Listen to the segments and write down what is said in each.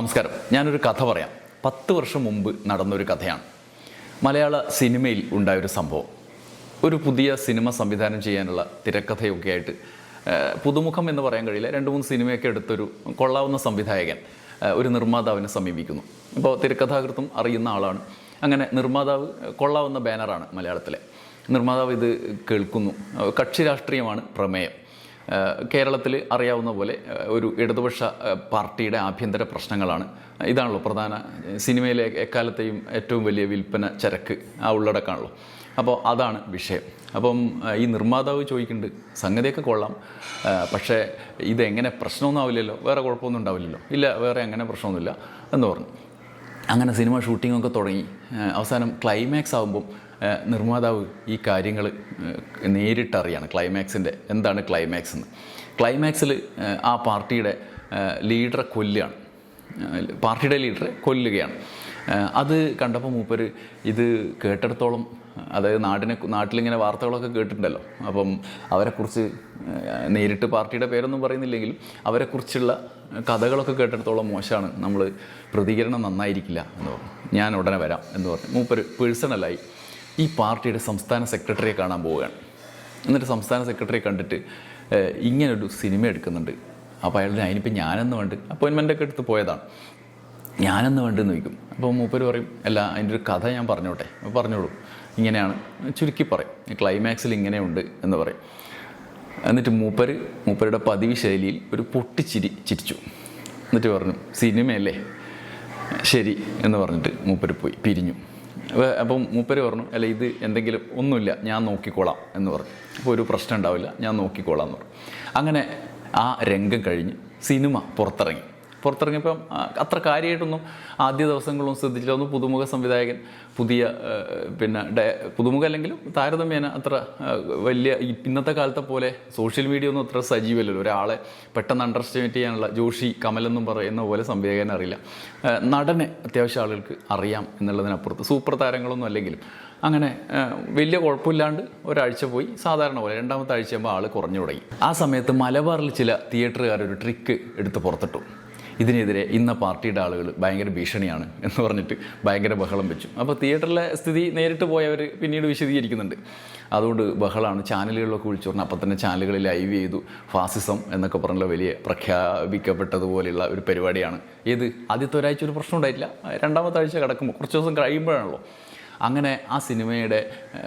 നമസ്കാരം. ഞാനൊരു കഥ പറയാം. പത്ത് വർഷം മുമ്പ് നടന്നൊരു കഥയാണ്. മലയാള സിനിമയിൽ ഉണ്ടായൊരു സംഭവം. ഒരു പുതിയ സിനിമ സംവിധാനം ചെയ്യാനുള്ള തിരക്കഥയൊക്കെ ആയിട്ട് പുതുമുഖം എന്ന് പറയാൻ കഴിയില്ല. രണ്ട് മൂന്ന് സിനിമയൊക്കെ എടുത്തൊരു കൊള്ളാവുന്ന സംവിധായകൻ ഒരു നിർമ്മാതാവിനെ സമീപിക്കുന്നു. ഇപ്പോൾ തിരക്കഥാകൃത്തും അറിയുന്ന ആളാണ്. അങ്ങനെ നിർമ്മാതാവ് കൊള്ളാവുന്ന ബാനറാണ് മലയാളത്തിലെ. നിർമ്മാതാവ് ഇത് കേൾക്കുന്നു. കക്ഷി രാഷ്ട്രീയമാണ് പ്രമേയം. കേരളത്തിൽ അറിയാവുന്ന പോലെ ഒരു ഇടതുപക്ഷ പാർട്ടിയുടെ ആഭ്യന്തര പ്രശ്നങ്ങളാണ്. ഇതാണല്ലോ പ്രധാന സിനിമയിലെ എക്കാലത്തെയും ഏറ്റവും വലിയ വിൽപ്പന ചരക്ക് ആ ഉള്ളടക്കമാണല്ലോ. അപ്പോൾ അതാണ് വിഷയം. അപ്പം ഈ നിർമ്മാതാവ് ചോദിക്കുന്നുണ്ട് സംഗതിയൊക്കെ കൊള്ളാം. പക്ഷേ ഇതെങ്ങനെ പ്രശ്നമൊന്നും ആവില്ലല്ലോ. വേറെ കുഴപ്പമൊന്നും ഉണ്ടാവില്ലല്ലോ. ഇല്ല വേറെ അങ്ങനെ പ്രശ്നമൊന്നുമില്ല. എന്ന് പറഞ്ഞു. അങ്ങനെ സിനിമ ഷൂട്ടിങ്ങൊക്കെ തുടങ്ങി. അവസാനം ക്ലൈമാക്സ് ആകുമ്പം നിർമ്മാതാവ് ഈ കാര്യങ്ങൾ നേരിട്ടറിയാണ് ക്ലൈമാക്സിന്റെ എന്താണ് ക്ലൈമാക്സ് എന്ന്. ക്ലൈമാക്സിൽ ആ പാർട്ടിയുടെ ലീഡറെ കൊല്ലുകയാണ്. പാർട്ടിയുടെ ലീഡറെ കൊല്ലുകയാണ്. അത് കണ്ടപ്പോൾ മൂപ്പര് ഇത് കേട്ടിടത്തോളം അതായത് നാടിനെ നാട്ടിലിങ്ങനെ വാർത്തകളൊക്കെ കേട്ടിട്ടുണ്ടല്ലോ. അപ്പം അവരെക്കുറിച്ച് നേരിട്ട് പാർട്ടിയുടെ പേരൊന്നും പറയുന്നില്ലെങ്കിലും അവരെക്കുറിച്ചുള്ള കഥകളൊക്കെ കേട്ടിടത്തോളം മോശമാണ് നമ്മൾ പ്രതികരണം നന്നായിരിക്കില്ല എന്ന് പറഞ്ഞു. ഞാൻ ഉടനെ വരാം എന്ന് പറഞ്ഞു. മൂപ്പര് പേഴ്സണലായി ഈ പാർട്ടിയുടെ സംസ്ഥാന സെക്രട്ടറിയെ കാണാൻ പോവുകയാണ്. എന്നിട്ട് സംസ്ഥാന സെക്രട്ടറിയെ കണ്ടിട്ട് ഇങ്ങനൊരു സിനിമ എടുക്കുന്നുണ്ട്. അപ്പോൾ അയാളുടെ അതിനിപ്പോൾ ഞാനെന്ന് വേണ്ട അപ്പോയിൻമെന്റ് ഒക്കെ എടുത്ത് പോയതാണ്. ഞാനെന്ന് വേണ്ടെന്ന് വയ്ക്കും അപ്പോൾ മൂപ്പര് പറയും അല്ല അതിന്റെ ഒരു കഥ ഞാൻ പറഞ്ഞോട്ടെ. പറഞ്ഞോളൂ. ഇങ്ങനെയാണ് ചുരുക്കി പറയും. ക്ലൈമാക്സിൽ ഇങ്ങനെയുണ്ട് എന്ന് പറയും. എന്നിട്ട് മൂപ്പര് മൂപ്പരുടെ പതിവ് ശൈലിയിൽ ഒരു പൊട്ടിച്ചിരി ചിരിച്ചു. എന്നിട്ട് പറഞ്ഞു സിനിമയല്ലേ? ശരി എന്ന് പറഞ്ഞിട്ട് മൂപ്പര് പോയി പിരിഞ്ഞു. അപ്പം മൂപ്പര് പറഞ്ഞു അല്ല ഇത് എന്തെങ്കിലും ഒന്നുമില്ല ഞാൻ നോക്കിക്കോളാം എന്ന് പറഞ്ഞു. അപ്പോൾ ഒരു പ്രശ്നം ഉണ്ടാവില്ല ഞാൻ നോക്കിക്കോളാം എന്ന് പറഞ്ഞു. അങ്ങനെ ആ രംഗം കഴിഞ്ഞ് സിനിമ പുറത്തിറങ്ങി. പുറത്തിറങ്ങിയപ്പം അത്ര കാര്യമായിട്ടൊന്നും ആദ്യ ദിവസങ്ങളൊന്നും ശ്രദ്ധിച്ചില്ല. ഒന്ന് പുതുമുഖ സംവിധായകൻ പുതിയ പിന്നെ പുതുമുഖ അല്ലെങ്കിലും താരതമ്യേന അത്ര വലിയ ഇന്നത്തെ കാലത്തെ പോലെ സോഷ്യൽ മീഡിയ ഒന്നും അത്ര സജീവമല്ലല്ലോ. ഒരാളെ പെട്ടെന്ന് അണ്ടർസ്റ്റാൻഡ് ചെയ്യാനുള്ള ജോഷി കമലെന്നും പറയുന്ന പോലെ സംവിധായകനെ അറിയില്ല. നടനെ അത്യാവശ്യം ആളുകൾക്ക് അറിയാം എന്നുള്ളതിനപ്പുറത്ത്. സൂപ്പർ താരങ്ങളൊന്നും അല്ലെങ്കിലും. അങ്ങനെ വലിയ കുഴപ്പമില്ലാണ്ട് ഒരാഴ്ച പോയി. സാധാരണ പോലെ രണ്ടാമത്തെ ആഴ്ചയാകുമ്പോൾ ആൾ കുറഞ്ഞു തുടങ്ങി. ആ സമയത്ത് മലബാറിൽ ചില തിയേറ്ററുകാരൊരു ട്രിക്ക് എടുത്ത് പുറത്തിട്ടു. ഇതിനെതിരെ ഇന്ന പാർട്ടിയുടെ ആളുകൾ ഭയങ്കര ഭീഷണിയാണ് എന്ന് പറഞ്ഞിട്ട് ഭയങ്കര ബഹളം വെച്ചു. അപ്പോൾ തിയേറ്ററിലെ സ്ഥിതി നേരിട്ട് പോയവർ പിന്നീട് വിശദീകരിക്കുന്നുണ്ട്. അതുകൊണ്ട് ബഹളമാണ് ചാനലുകളിലൊക്കെ വിളിച്ചു പറഞ്ഞാൽ അപ്പം തന്നെ ചാനലുകളിൽ ലൈവ് ചെയ്തു. ഫാസിസം എന്നൊക്കെ പറഞ്ഞുള്ള വലിയ പ്രഖ്യാപിക്കപ്പെട്ടതുപോലെയുള്ള ഒരു പരിപാടിയാണ്. ഏത്? ആദ്യത്തെ ഒരാഴ്ച ഒരു പ്രശ്നം ഉണ്ടായിട്ടില്ല. രണ്ടാമത്തെ ആഴ്ച കിടക്കുമ്പോൾ കുറച്ച് ദിവസം കഴിയുമ്പോഴാണല്ലോ. അങ്ങനെ ആ സിനിമയുടെ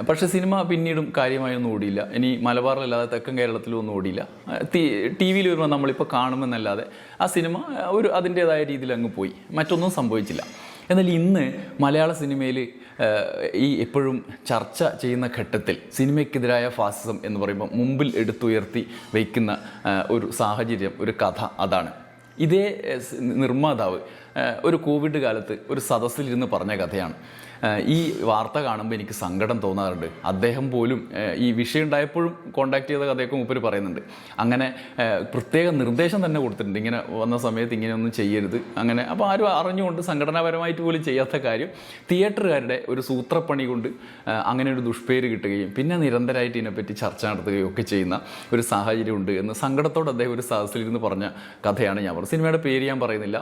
പക്ഷെ സിനിമ പിന്നീടും കാര്യമായൊന്നും ഓടിയില്ല. ഇനി മലബാറിലല്ലാതെ തെക്കൻ കേരളത്തിലും ഒന്നും ഓടിയില്ല. ടി വിയിൽ വരുമ്പോൾ നമ്മളിപ്പോൾ കാണുമെന്നല്ലാതെ ആ സിനിമ ഒരു അതിന്റേതായ രീതിയിൽ അങ്ങ് പോയി. മറ്റൊന്നും സംഭവിച്ചില്ല. എന്നാൽ ഇന്ന് മലയാള സിനിമയിൽ ഈ എപ്പോഴും ചർച്ച ചെയ്യുന്ന ഘട്ടത്തിൽ സിനിമയ്ക്കെതിരായ ഫാസിസം എന്ന് പറയുമ്പോൾ മുമ്പിൽ എടുത്തുയർത്തി വയ്ക്കുന്ന ഒരു സാഹചര്യം ഒരു കഥ അതാണ്. ഇതേ നിർമ്മാതാവ് ഒരു കോവിഡ് കാലത്ത് ഒരു സദസ്സിലിരുന്ന് പറഞ്ഞ കഥയാണ്. ഈ വാർത്ത കാണുമ്പോൾ എനിക്ക് സങ്കടം തോന്നാറുണ്ട്. അദ്ദേഹം പോലും ഈ വിഷയം ഉണ്ടായപ്പോഴും കോണ്ടാക്ട് ചെയ്ത കഥയൊക്കെ മുപ്പര് പറയുന്നുണ്ട്. അങ്ങനെ പ്രത്യേക നിർദ്ദേശം തന്നെ കൊടുത്തിട്ടുണ്ട്. ഇങ്ങനെ വന്ന സമയത്ത് ഇങ്ങനെയൊന്നും ചെയ്യരുത്. അങ്ങനെ അപ്പോൾ ആരും അറിഞ്ഞുകൊണ്ട് സംഘടനാപരമായിട്ട് പോലും ചെയ്യാത്ത കാര്യം തിയേറ്ററുകാരുടെ ഒരു സൂത്രപ്പണി കൊണ്ട് അങ്ങനെ ഒരു ദുഷ്പേര് കിട്ടുകയും പിന്നെ നിരന്തരമായിട്ട് ഇതിനെപ്പറ്റി ചർച്ച നടത്തുകയും ഒക്കെ ചെയ്യുന്ന ഒരു സാഹചര്യമുണ്ട് എന്ന് സങ്കടത്തോടെ അദ്ദേഹം ഒരു സദസ്സിലിരുന്ന് പറഞ്ഞ കഥയാണ് ഞാൻ പറഞ്ഞത്. സിനിമയുടെ പേര് ഞാൻ പറയുന്നില്ല.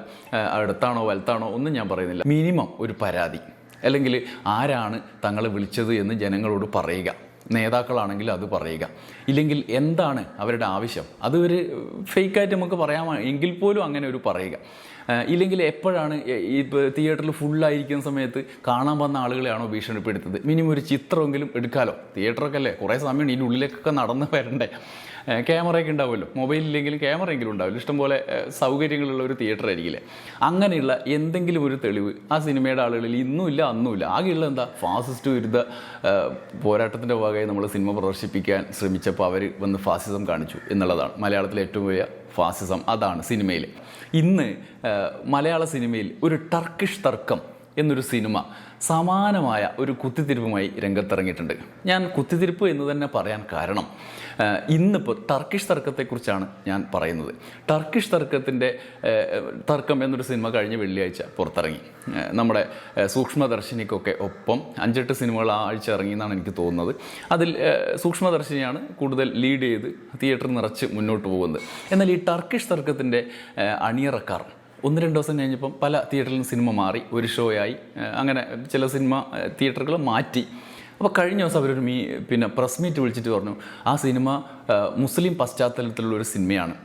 അടുത്താണോ വലുത്താണോ ഒന്നും ഞാൻ പറയുന്നില്ല. മിനിമം ഒരു പരാതി. അല്ലെങ്കിൽ ആരാണ് തങ്ങളെ വിളിച്ചത് എന്ന് ജനങ്ങളോട് പറയുക. നേതാക്കളാണെങ്കിൽ അത് പറയുക. ഇല്ലെങ്കിൽ എന്താണ് അവരുടെ ആവശ്യം? അതൊരു ഫേക്കായിട്ട് നമുക്ക് പറയാമെങ്കിൽ പോലും അങ്ങനെ ഒരു പറയുക. ഇല്ലെങ്കിൽ എപ്പോഴാണ് ഇപ്പോൾ തിയേറ്ററിൽ ഫുള്ളായിരിക്കുന്ന സമയത്ത് കാണാൻ വന്ന ആളുകളെയാണോ ഭീഷണിപ്പെടുത്തത് മിനിമം ഒരു ചിത്രമെങ്കിലും എടുക്കാലോ? തിയേറ്ററൊക്കെ അല്ലേ? കുറേ സമയം ഇതിന്റെ ഉള്ളിലേക്കൊക്കെ നടന്ന് വരണ്ടേ? ക്യാമറയൊക്കെ ഉണ്ടാവുമല്ലോ. മൊബൈലില്ലെങ്കിലും ക്യാമറയെങ്കിലും ഉണ്ടാവില്ല. ഇഷ്ടംപോലെ സൗകര്യങ്ങളുള്ള ഒരു തിയേറ്റർ ആയിരിക്കില്ലേ? അങ്ങനെയുള്ള എന്തെങ്കിലും ഒരു തെളിവ് ആ സിനിമയുടെ ആളുകളിൽ ഇന്നും ഇല്ല അന്നും ഇല്ല. ആകെയുള്ള എന്താ? ഫാസിസ്റ്റ് വിരുദ്ധ പോരാട്ടത്തിന്റെ ഭാഗമായി നമ്മൾ സിനിമ പ്രദർശിപ്പിക്കാൻ ശ്രമിച്ചപ്പോൾ അവർ വന്ന് ഫാസിസം കാണിച്ചു എന്നുള്ളതാണ് മലയാളത്തിലെ ഏറ്റവും വലിയ ഫാസിസം അതാണ് സിനിമയിൽ ഇന്ന് മലയാള സിനിമയിൽ ഒരു ടർക്കിഷ് തർക്കം എന്നൊരു സിനിമ സമാനമായ ഒരു കുത്തിത്തിരിപ്പുമായി രംഗത്തിറങ്ങിയിട്ടുണ്ട്. ഞാൻ കുത്തിത്തിരിപ്പ് എന്ന് തന്നെ പറയാൻ കാരണം ഇന്നിപ്പോൾ ടർക്കിഷ് തർക്കത്തെക്കുറിച്ചാണ് ഞാൻ പറയുന്നത്. ടർക്കിഷ് തർക്കത്തിന്റെ തർക്കം എന്നൊരു സിനിമ കഴിഞ്ഞ വെള്ളിയാഴ്ച പുറത്തിറങ്ങി. നമ്മുടെ സൂക്ഷ്മദർശിനിക്കൊക്കെ ഒപ്പം അഞ്ചെട്ട് സിനിമകൾ ആ ആഴ്ച ഇറങ്ങി എന്നാണ് എനിക്ക് തോന്നുന്നത്. അതിൽ സൂക്ഷ്മദർശിനിയാണ് കൂടുതൽ ലീഡ് ചെയ്ത് തിയേറ്റർ നിറച്ച് മുന്നോട്ട് പോകുന്നത്. എന്നാൽ ഈ ടർക്കിഷ് തർക്കത്തിന്റെ അണിയറക്കാർ ഒന്ന് രണ്ട് ദിവസം കഴിഞ്ഞപ്പം പല തിയേറ്ററിലും സിനിമ മാറി ഒരു ഷോ ആയി അങ്ങനെ ചില സിനിമ തിയേറ്ററുകൾ മാറ്റി. അപ്പോൾ കഴിഞ്ഞ ദിവസം അവരൊരു മീ പിന്നെ പ്രസ് മീറ്റ് വിളിച്ചിട്ട് പറഞ്ഞു ആ സിനിമ മുസ്ലിം പശ്ചാത്തലത്തിലുള്ള ഒരു സിനിമയാണ്.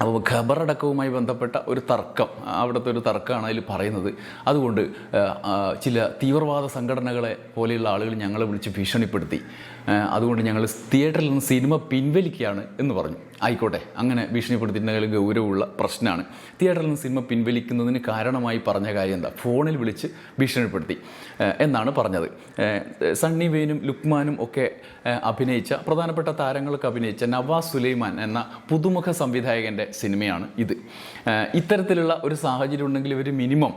അപ്പോൾ ഖബറടക്കവുമായി ബന്ധപ്പെട്ട ഒരു തർക്കം അവിടുത്തെ ഒരു തർക്കമാണ് അതിൽ പറയുന്നത്. അതുകൊണ്ട് ചില തീവ്രവാദ സംഘടനകളെ പോലെയുള്ള ആളുകൾ ഞങ്ങളെ വിളിച്ച് ഭീഷണിപ്പെടുത്തി. അതുകൊണ്ട് ഞങ്ങൾ തിയേറ്ററിൽ നിന്ന് സിനിമ പിൻവലിക്കുകയാണ് എന്ന് പറഞ്ഞു. ആയിക്കോട്ടെ. അങ്ങനെ ഭീഷണിപ്പെടുത്തിയിട്ടുണ്ടെങ്കിൽ ഗൗരവമുള്ള പ്രശ്നമാണ്. തിയേറ്ററിൽ നിന്ന് സിനിമ പിൻവലിക്കുന്നതിന് കാരണമായി പറഞ്ഞ കാര്യം എന്താ? ഫോണിൽ വിളിച്ച് ഭീഷണിപ്പെടുത്തി. എന്നാണ് പറഞ്ഞത്. സണ്ണി വെയിനും ലുക്മാനും ഒക്കെ അഭിനയിച്ച പ്രധാനപ്പെട്ട താരങ്ങൾക്ക് അഭിനയിച്ച നവാസ് സുലൈമാൻ എന്ന പുതുമുഖ സംവിധായകന്റെ സിനിമയാണ് ഇത്. ഇത്തരത്തിലുള്ള ഒരു സാഹചര്യം ഉണ്ടെങ്കിൽ ഇവർ മിനിമം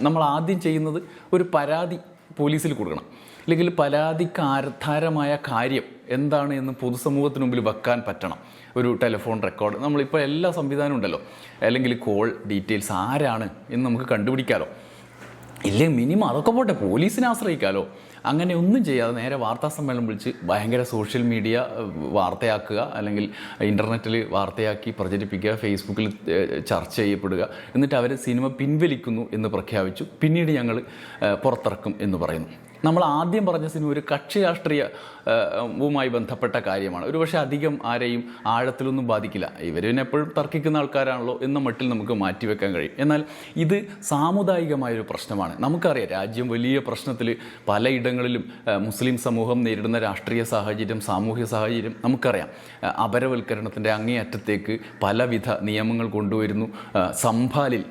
നമ്മൾ ആദ്യം ചെയ്യുന്നത് ഒരു പരാതി പോലീസിൽ കൊടുക്കണം. അല്ലെങ്കിൽ പരാതിക്ക് ആധാരമായ കാര്യം എന്താണ് എന്ന് പൊതുസമൂഹത്തിന് മുമ്പിൽ വെക്കാൻ പറ്റണം. ഒരു ടെലിഫോൺ റെക്കോർഡ് നമ്മളിപ്പോൾ എല്ലാ സംവിധാനവും ഉണ്ടല്ലോ. അല്ലെങ്കിൽ കോൾ ഡീറ്റെയിൽസ് ആരാണ് എന്ന് നമുക്ക് കണ്ടുപിടിക്കാമല്ലോ ഇല്ലേ മിനിമം അതൊക്കെ പോട്ടെ പോലീസിനെ ആശ്രയിക്കാമല്ലോ അങ്ങനെ ഒന്നും ചെയ്യാതെ നേരെ വാർത്താ സമ്മേളനം വിളിച്ച് ഭയങ്കര സോഷ്യൽ മീഡിയ വാർത്തയാക്കുക. അല്ലെങ്കിൽ ഇന്റർനെറ്റിൽ വാർത്തയാക്കി പ്രചരിപ്പിക്കുക ഫേസ്ബുക്കിൽ ചർച്ച ചെയ്യപ്പെടുക. എന്നിട്ട് അവർ സിനിമ പിൻവലിക്കുന്നു എന്ന് പ്രഖ്യാപിച്ചു. പിന്നീട് ഞങ്ങൾ പുറത്തിറക്കും എന്ന് പറയുന്നു. നമ്മൾ ആദ്യം പറഞ്ഞ സിനിമ ഒരു കക്ഷി രാഷ്ട്രീയവുമായി ബന്ധപ്പെട്ട കാര്യമാണ്. ഒരുപക്ഷെ അധികം ആരെയും ആഴത്തിലൊന്നും ബാധിക്കില്ല. ഇവർ പിന്നെ എപ്പോഴും തർക്കിക്കുന്ന ആൾക്കാരാണല്ലോ എന്ന മട്ടിൽ നമുക്ക് മാറ്റിവെക്കാൻ കഴിയും. എന്നാൽ ഇത് സാമുദായികമായൊരു പ്രശ്നമാണ്. നമുക്കറിയാം രാജ്യം വലിയ പ്രശ്നത്തിൽ പലയിടങ്ങളിലും മുസ്ലിം സമൂഹം നേരിടുന്ന രാഷ്ട്രീയ സാഹചര്യം സാമൂഹ്യ സാഹചര്യം നമുക്കറിയാം. അപരവൽക്കരണത്തിന്റെ അങ്ങേയറ്റത്തേക്ക് പലവിധ നിയമങ്ങൾ കൊണ്ടുവരുന്നു. സംഭാലിൽ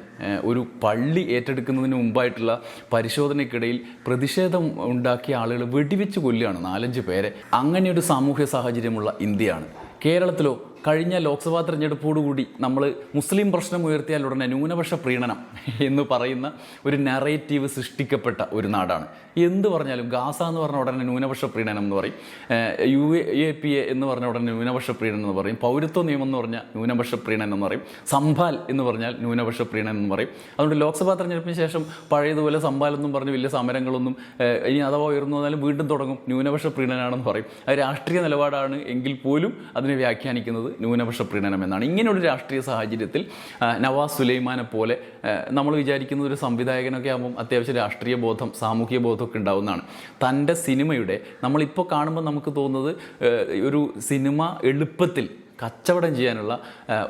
ഒരു പള്ളി ഏറ്റെടുക്കുന്നതിന് മുമ്പായിട്ടുള്ള പരിശോധനയ്ക്കിടയിൽ പ്രതിഷേധം ഉണ്ടാക്കിയ ആളുകൾ വെടിവെച്ച് കൊല്ലുകയാണ് നാലഞ്ച് പേരെ. അങ്ങനെ ഒരു സാമൂഹ്യ സാഹചര്യമുള്ള ഇന്ത്യയാണ്. കേരളത്തിലോ കഴിഞ്ഞ ലോക്സഭാ തെരഞ്ഞെടുപ്പോടുകൂടി നമ്മൾ മുസ്ലിം പ്രശ്നം ഉയർത്തിയാൽ ഉടനെ ന്യൂനപക്ഷ പ്രീണനം എന്ന് പറയുന്ന ഒരു നറേറ്റീവ് സൃഷ്ടിക്കപ്പെട്ട ഒരു നാടാണ്. എന്ത് പറഞ്ഞാലും ഗാസ എന്ന് പറഞ്ഞ ഉടനെ ന്യൂനപക്ഷ പ്രീണനം എന്ന് പറയും. യു എ പി എ എന്ന് പറഞ്ഞ ഉടനെ ന്യൂനപക്ഷ പ്രീണനം എന്ന് പറയും. പൗരത്വ നിയമം എന്ന് പറഞ്ഞാൽ ന്യൂനപക്ഷ പ്രീണനം എന്ന് പറയും. സംഭാൽ എന്ന് പറഞ്ഞാൽ ന്യൂനപക്ഷ പ്രീണനം എന്ന് പറയും. അതുകൊണ്ട് ലോക്സഭാ തെരഞ്ഞെടുപ്പിന് ശേഷം പഴയതുപോലെ സംഭാൽ എന്നും പറഞ്ഞ് വലിയ സമരങ്ങളൊന്നും ഇനി അഥവാ ഉയർന്നു വന്നാലും വീണ്ടും തുടങ്ങും. ന്യൂനപക്ഷ പ്രീണനാണെന്ന് പറയും. അത് രാഷ്ട്രീയ നിലപാടാണ് എങ്കിൽ പോലും അതിനെ വ്യാഖ്യാനിക്കുന്നത് ന്യൂനപക്ഷ പ്രീണനം എന്നാണ് ഇങ്ങനെയൊരു രാഷ്ട്രീയ സാഹചര്യത്തിൽ നവാസ് സുലൈമാനെ പോലെ നമ്മൾ വിചാരിക്കുന്ന ഒരു സംവിധായകനൊക്കെ ആകുമ്പം അത്യാവശ്യം രാഷ്ട്രീയ ബോധം സാമൂഹിക ബോധമൊക്കെ ഉണ്ടാവുന്നതാണ്. തന്റെ സിനിമയുടെ നമ്മളിപ്പോൾ കാണുമ്പോൾ നമുക്ക് തോന്നുന്നത് ഒരു സിനിമ എളുപ്പത്തിൽ കച്ചവടം ചെയ്യാനുള്ള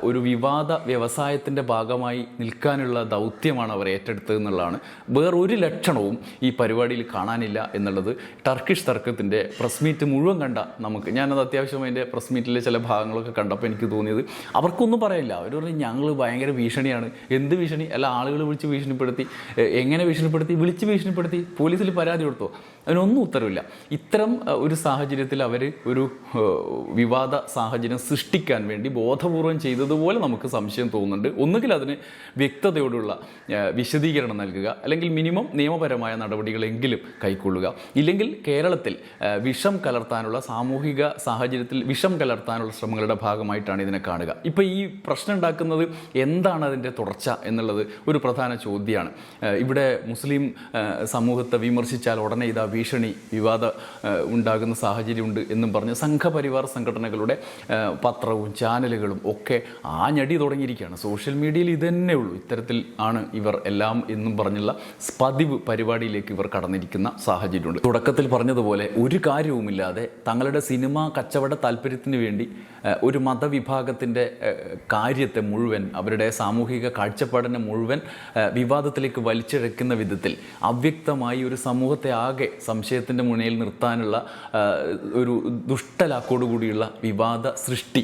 ഒരു വിവാദ വ്യവസായത്തിന്റെ ഭാഗമായി നിൽക്കാനുള്ള ദൗത്യമാണ് അവർ ഏറ്റെടുത്തത് എന്നുള്ളതാണ്. വേറൊരു ലക്ഷണവും ഈ പരിപാടിയിൽ കാണാനില്ല എന്നുള്ളത് ടർക്കിഷ് തർക്കത്തിന്റെ പ്രസ് മീറ്റ് മുഴുവൻ കണ്ട നമുക്ക്. ഞാനത് അത്യാവശ്യം അതിന്റെ പ്രസ് മീറ്റിലെ ചില ഭാഗങ്ങളൊക്കെ കണ്ടപ്പോൾ എനിക്ക് തോന്നിയത്. അവർക്കൊന്നും പറയില്ല. അവർ പറഞ്ഞു ഞങ്ങൾ ഭയങ്കര ഭീഷണിയാണ്. എന്ത് ഭീഷണി? അല്ല ആളുകൾ വിളിച്ച് ഭീഷണിപ്പെടുത്തി എങ്ങനെ ഭീഷണിപ്പെടുത്തി? വിളിച്ച് ഭീഷണിപ്പെടുത്തി? പോലീസിൽ പരാതി കൊടുത്തോ? അതിനൊന്നും ഉത്തരവില്ല. ഇത്തരം ഒരു സാഹചര്യത്തിൽ അവർ ഒരു വിവാദ സാഹചര്യം സൃഷ്ടിക്കാൻ വേണ്ടി ബോധപൂർവം ചെയ്തതുപോലെ നമുക്ക് സംശയം തോന്നുന്നുണ്ട്. ഒന്നുകിൽ അതിന് വ്യക്തതയോടുള്ള വിശദീകരണം നൽകുക. അല്ലെങ്കിൽ മിനിമം നിയമപരമായ നടപടികളെങ്കിലും കൈക്കൊള്ളുക. ഇല്ലെങ്കിൽ കേരളത്തിൽ വിഷം കലർത്താനുള്ള സാമൂഹിക സാഹചര്യത്തിൽ വിഷം കലർത്താനുള്ള ശ്രമങ്ങളുടെ ഭാഗമായിട്ടാണ് ഇതിനെ കാണുക. ഇപ്പോൾ ഈ പ്രശ്നം ഉണ്ടാക്കുന്നത് എന്താണ് അതിന്റെ തുടർച്ച എന്നുള്ളത് ഒരു പ്രധാന ചോദ്യമാണ്. ഇവിടെ മുസ്ലിം സമൂഹത്തെ വിമർശിച്ചാൽ ഉടനെ ഇതാ ഭീഷണി വിവാദ ഉണ്ടാകുന്ന സാഹചര്യമുണ്ട് എന്നും പറഞ്ഞ് സംഘപരിവാർ സംഘടനകളുടെ ഏഹ്, പത്രവും ചാനലുകളും ഒക്കെ ആഞ്ഞടി തുടങ്ങിയിരിക്കുകയാണ്. സോഷ്യൽ മീഡിയയിൽ ഇതന്നെ ഉള്ളൂ. ഇത്തരത്തിൽ ആണ് ഇവർ എല്ലാം എന്നും പറഞ്ഞുള്ള പതിവ് പരിപാടിയിലേക്ക് ഇവർ കടന്നിരിക്കുന്ന സാഹചര്യമുണ്ട്. തുടക്കത്തിൽ പറഞ്ഞതുപോലെ ഒരു കാര്യവുമില്ലാതെ തങ്ങളുടെ സിനിമ കച്ചവട താല്പര്യത്തിന് വേണ്ടി ഒരു മതവിഭാഗത്തിന്റെ കാര്യത്തെ മുഴുവൻ അവരുടെ സാമൂഹിക കാഴ്ചപ്പാടിനെ മുഴുവൻ വിവാദത്തിലേക്ക് വലിച്ചിഴക്കുന്ന വിധത്തിൽ അവ്യക്തമായി ഒരു സമൂഹത്തെ ആകെ സംശയത്തിന്റെ മുനയിൽ നിർത്താനുള്ള ഒരു ദുഷ്ടലാക്കോടുകൂടിയുള്ള വിവാദ സൃഷ്ടി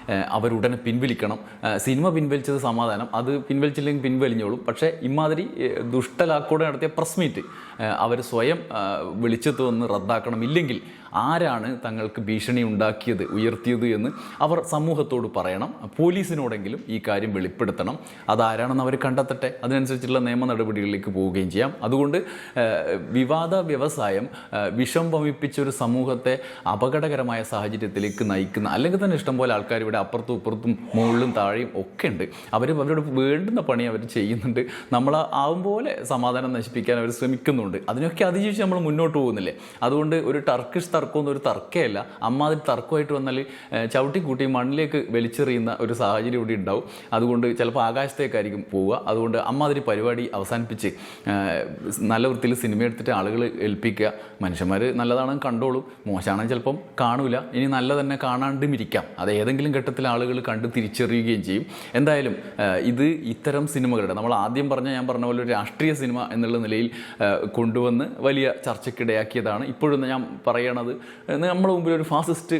അവരുടനെ പിൻവലിക്കണം. സിനിമ പിൻവലിച്ചത് സമാധാനം. അത് പിൻവലിച്ചില്ലെങ്കിൽ പിൻവലിഞ്ഞോളും. പക്ഷേ ഇമാതിരി ദുഷ്ടലാക്കോടെ നടത്തിയ പ്രസ് മീറ്റ് അവർ സ്വയം വിളിച്ചെത്തു വന്ന് റദ്ദാക്കണം. ഇല്ലെങ്കിൽ ആരാണ് തങ്ങൾക്ക് ഭീഷണി ഉണ്ടാക്കിയത് ഉയർത്തിയത് എന്ന് അവർ സമൂഹത്തോട് പറയണം. പോലീസിനോടെങ്കിലും ഈ കാര്യം വെളിപ്പെടുത്തണം. അതാരാണെന്ന് അവർ കണ്ടെത്തട്ടെ. അതിനനുസരിച്ചുള്ള നിയമ നടപടികളിലേക്ക് പോവുകയും ചെയ്യാം. അതുകൊണ്ട് വിവാദ വ്യവസായം വിഷം വമിപ്പിച്ച ഒരു സമൂഹത്തെ അപകടകരമായ സാഹചര്യത്തിലേക്ക് നയിക്കുന്ന അല്ലെങ്കിൽ തന്നെ ഇഷ്ടംപോലെ ആൾക്കാർ ഇവിടെ അപ്പുറത്തും ഇപ്പുറത്തും മുകളിലും താഴെയും ഒക്കെ ഉണ്ട്. അവർ അവരോട് വേണ്ടുന്ന പണി അവർ ചെയ്യുന്നുണ്ട്. നമ്മൾ ആവും പോലെ സമാധാനം നശിപ്പിക്കാൻ അവർ ശ്രമിക്കുന്നുണ്ട്. അതിനൊക്കെ അതിജീവിച്ച് നമ്മൾ മുന്നോട്ട് പോകുന്നില്ലേ? അതുകൊണ്ട് ഒരു ടർക്കിഷ് തർക്കമൊന്നും ഒരു തർക്കമല്ല. അമ്മ അതിൽ തർക്കമായിട്ട് വന്നാൽ ചവിട്ടിക്കൂട്ടി മണ്ണിലേക്ക് വലിച്ചെറിയുന്ന ഒരു സാഹചര്യം ഇവിടെ ഉണ്ടാവും. അതുകൊണ്ട് ചിലപ്പോൾ ആകാശത്തേക്കായിരിക്കും പോവുക. അതുകൊണ്ട് അമ്മ അതിൽ പരിപാടി അവസാനിപ്പിച്ച് നല്ല വൃത്തിയിൽ സിനിമ എടുത്തിട്ട് ആളുകൾ ഏൽപ്പിക്കുക. മനുഷ്യന്മാർ നല്ലതാണെങ്കിൽ കണ്ടോളും. മോശമാണെങ്കിൽ ചിലപ്പം കാണൂല. ഇനി നല്ല തന്നെ കാണാണ്ടും ഇരിക്കാം അത് ഏതെങ്കിലും ഘട്ടത്തിൽ ആളുകൾ കണ്ട് തിരിച്ചറിയുകയും ചെയ്യും. എന്തായാലും ഇത് ഇത്തരം സിനിമകളുടെ നമ്മൾ ആദ്യം പറഞ്ഞ ഞാൻ പറഞ്ഞ പോലെ ഒരു രാഷ്ട്രീയ സിനിമ എന്നുള്ള നിലയിൽ കൊണ്ടുവന്ന് വലിയ ചർച്ചയ്ക്കിടയാക്കിയതാണ്. ഇപ്പോഴും ഞാൻ പറയണത് നമ്മുടെ മുമ്പിൽ ഒരു ഫാസിസ്റ്റ്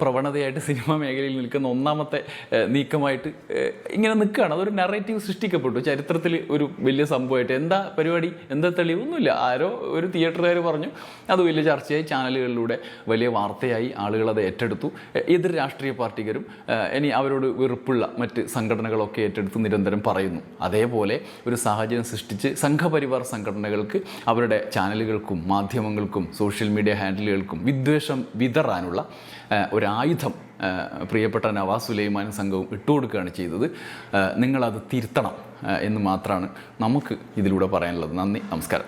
പ്രവണതയായിട്ട് സിനിമാ മേഖലയിൽ നിൽക്കുന്ന ഒന്നാമത്തെ നീക്കമായിട്ട് ഇങ്ങനെ നിൽക്കുകയാണ്. അതൊരു നറേറ്റീവ് സൃഷ്ടിക്കപ്പെട്ടു. ചരിത്രത്തിൽ ഒരു വലിയ സംഭവമായിട്ട്. എന്താ പരിപാടി? എന്താ തെളിവ്? ഒന്നുമില്ല. ആരോ ഒരു തിയേറ്ററുകാർ പറഞ്ഞു. അത് വലിയ ചർച്ചയായി. ചാനലുകളിലൂടെ വലിയ വാർത്തയായി ആളുകൾ അത് ഏറ്റെടുത്തു. എതിർ രാഷ്ട്രീയ പാർട്ടികരും ഏഹ്, ഇനി അവരോട് വെറുപ്പുള്ള മറ്റ് സംഘടനകളൊക്കെ ഏറ്റെടുത്ത് നിരന്തരം പറയുന്നു. അതേപോലെ ഒരു സാഹചര്യം സൃഷ്ടിച്ച് സംഘപരിവാർ സംഘടനകൾക്ക് അവരുടെ ചാനലുകൾക്കും മാധ്യമങ്ങൾക്കും സോഷ്യൽ മീഡിയ ഹാൻഡിലുകൾക്കും വിദ്വേഷം വിതറാനുള്ള ഒരായുധം പ്രിയപ്പെട്ട നവാസ് സുലൈമാൻ സംഘവും ഇട്ടുകൊടുക്കുകയാണ് ചെയ്തത്. നിങ്ങളത് തിരുത്തണം എന്ന് മാത്രമാണ് നമുക്ക് ഇതിലൂടെ പറയാനുള്ളത്. നന്ദി നമസ്കാരം.